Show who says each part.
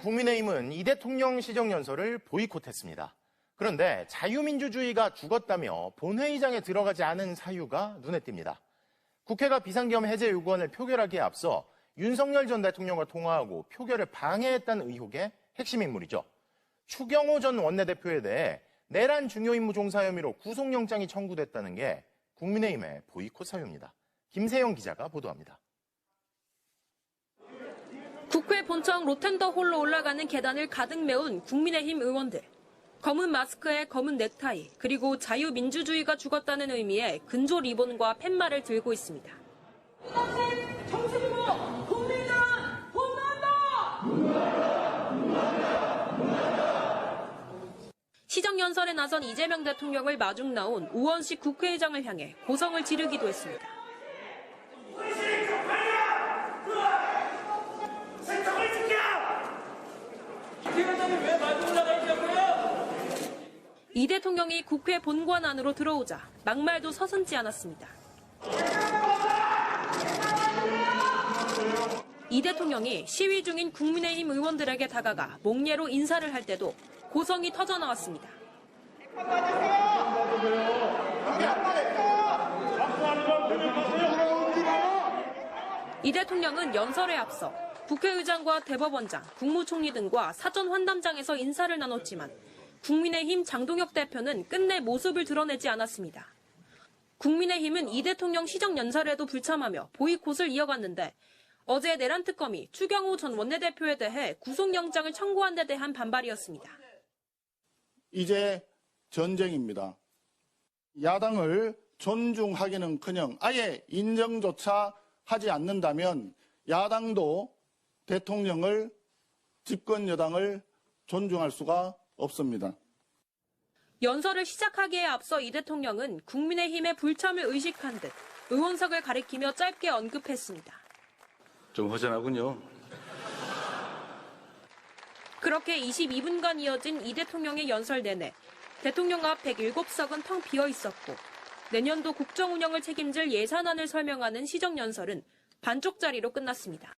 Speaker 1: 국민의힘은 이 대통령 시정연설을 보이콧했습니다. 그런데 자유민주주의가 죽었다며 본회의장에 들어가지 않은 사유가 눈에 띕니다. 국회가 비상겸 해제 요구안을 표결하기에 앞서 윤석열 전 대통령과 통화하고 표결을 방해했다는 의혹의 핵심 인물이죠. 추경호 전 원내대표에 대해 내란 중요임무 종사 혐의로 구속영장이 청구됐다는 게 국민의힘의 보이콧 사유입니다. 김세영 기자가 보도합니다.
Speaker 2: 국회 본청 로텐더 홀로 올라가는 계단을 가득 메운 국민의힘 의원들. 검은 마스크에 검은 넥타이, 그리고 자유민주주의가 죽었다는 의미의 근조 리본과 팻말을 들고 있습니다. 시정연설에 나선 이재명 대통령을 마중 나온 우원식 국회의장을 향해 고성을 지르기도 했습니다.
Speaker 3: 국회의장이 왜 마중 나가 있냐고요?
Speaker 2: 이 대통령이 국회 본관 안으로 들어오자 막말도 서슴지 않았습니다. 이 대통령이 시위 중인 국민의힘 의원들에게 다가가 목례로 인사를 할 때도 고성이 터져 나왔습니다. 이 대통령은 연설에 앞서 국회의장과 대법원장, 국무총리 등과 사전 환담장에서 인사를 나눴지만 국민의힘 장동혁 대표는 끝내 모습을 드러내지 않았습니다. 국민의힘은 이 대통령 시정 연설에도 불참하며 보이콧을 이어갔는데 어제 내란 특검이 추경호 전 원내대표에 대해 구속영장을 청구한 데 대한 반발이었습니다.
Speaker 4: 이제 전쟁입니다. 야당을 존중하기는커녕 아예 인정조차 하지 않는다면 야당도 대통령을 집권 여당을 존중할 수가 없습니다.
Speaker 2: 연설을 시작하기에 앞서 이 대통령은 국민의힘의 불참을 의식한 듯 의원석을 가리키며 짧게 언급했습니다.
Speaker 5: 좀 허전하군요.
Speaker 2: 그렇게 22분간 이어진 이 대통령의 연설 내내 대통령 앞 107석은 텅 비어 있었고 내년도 국정 운영을 책임질 예산안을 설명하는 시정 연설은 반쪽짜리로 끝났습니다.